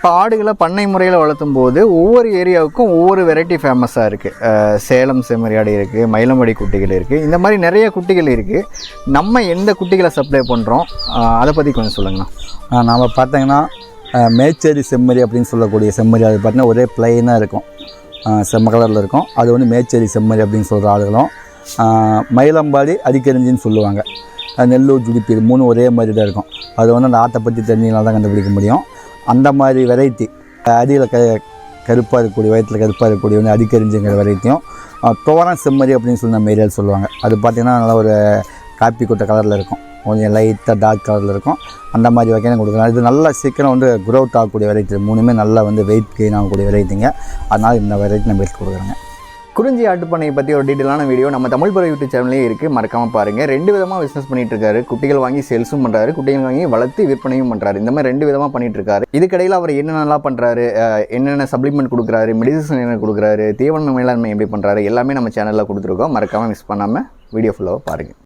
இப்போ ஆடுகளை பண்ணை முறையில் வளர்த்தும் போது ஒவ்வொரு ஏரியாவுக்கும் ஒவ்வொரு வெரைட்டி ஃபேமஸாக இருக்குது சேலம் செம்மறி ஆடு இருக்குது மயிலம்படி குட்டிகள் இருக்குது இந்த மாதிரி நிறைய குட்டிகள் இருக்குது நம்ம எந்த குட்டிகளை சப்ளை பண்ணுறோம் அதை பற்றி கொஞ்சம் சொல்லுங்கண்ணா. நாம் பார்த்தீங்கன்னா மேச்சேரி செம்மறி அப்படின்னு சொல்லக்கூடிய செம்மறி அது பார்த்தீங்கன்னா ஒரே பிளைனாக இருக்கும். செம்ம கலரில் இருக்கும். அது வந்து மேச்சேரி செம்மறி அப்படின்னு சொல்கிற ஆடுகளும் மயிலம்பாடி அடிக்கரிஞ்சின்னு சொல்லுவாங்க. நெல்லூர் ஜுடிப்பி மூணு ஒரே மாதிரி தான் இருக்கும். அது வந்து அந்த ஆட்டை பற்றி தெரிஞ்சினால் தான் கண்டுபிடிக்க முடியும். அந்த மாதிரி வெரைட்டி அடியில் க கருப்பாக இருக்கக்கூடிய வயிற்றில் கருப்பாக இருக்கக்கூடிய வந்து அடிக்கரிஞ்சுங்கிற வெரைட்டியும் தோரம் செம்மறி அப்படின்னு சொல்லி நம்ம ஏரியாவில் சொல்லுவாங்க. அது பார்த்திங்கன்னா நல்லா ஒரு காப்பி கொட்டை கலரில் இருக்கும். கொஞ்சம் லைட்டாக டார்க் கலரில் இருக்கும். அந்த மாதிரி வகையான கொடுக்கலாம். இது நல்லா சீக்கிரம் வந்து க்ரோத் ஆகக்கூடிய வெரைட்டி மூணுமே நல்லா வந்து வெயிட் கெயின் ஆகக்கூடிய வெரைட்டிங்க அதனால் இந்த வெரைட்டி நம்ம எடுத்து கொடுக்குறேங்க. குறிஞ்சி ஆட்டுப்பண்ணையை பற்றி ஒரு டீட்டெயிலான வீடியோ நம்ம தமிழ் பற யூடியூப் சேனல்லே இருக்குது மறக்காமல் பாருங்கள் ரெண்டு விதமாக பிஸ்னஸ் பண்ணிட்டு இருக்காரு. குட்டிகள் வாங்கி சேல்ஸும் பண்ணுறாரு குட்டிகள் வாங்கி வளர்த்து விற்பனையும் பண்ணுறாரு இந்த மாதிரி ரெண்டு விதமாக பண்ணிட்டு இருக்காரு. இதுக்கடையில் அவர் என்னென்னலாம் பண்ணுறாரு என்னென்ன சப்ளிமெண்ட் கொடுக்குறாரு? மெடிசன் என்ன கொடுக்குறாரு? தீவன மேலாண்மை எப்படி பண்ணுறாரு எல்லாமே நம்ம சேனலில் கொடுத்துருக்கோம். மறக்காமல் மிஸ் பண்ணாமல் வீடியோ ஃபுல்லாக பாருங்கள்